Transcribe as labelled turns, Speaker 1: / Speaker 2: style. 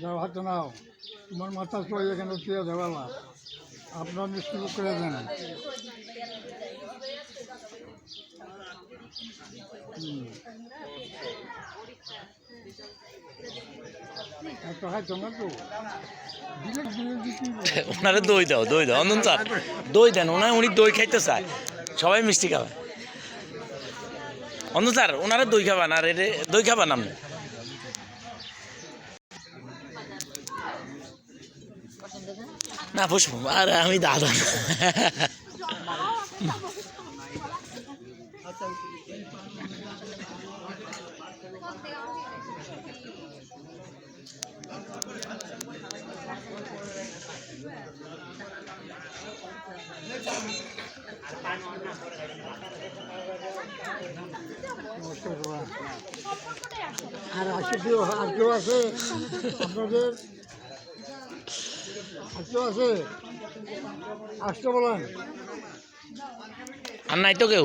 Speaker 1: যাও নাও। তোমার মাথা এখানে দেওয়ালা আপনার মিষ্টি করে দেন।
Speaker 2: ওনারে দই দাও দই দাও। অন্দন স্যার, দই দেন। ওনার উনি দই খাইতে চায়। সবাই মিষ্টি খাবে। অন্দন স্যার, ওনারা দই খাবেন, আর দই খাবেন আপনি? না পুষ্প আরে আমি দাদা।
Speaker 1: আর কেউ আর কেউ আছে আপনাদের আর আছে আসতে বলেন।
Speaker 2: আর নাই তো কেউ?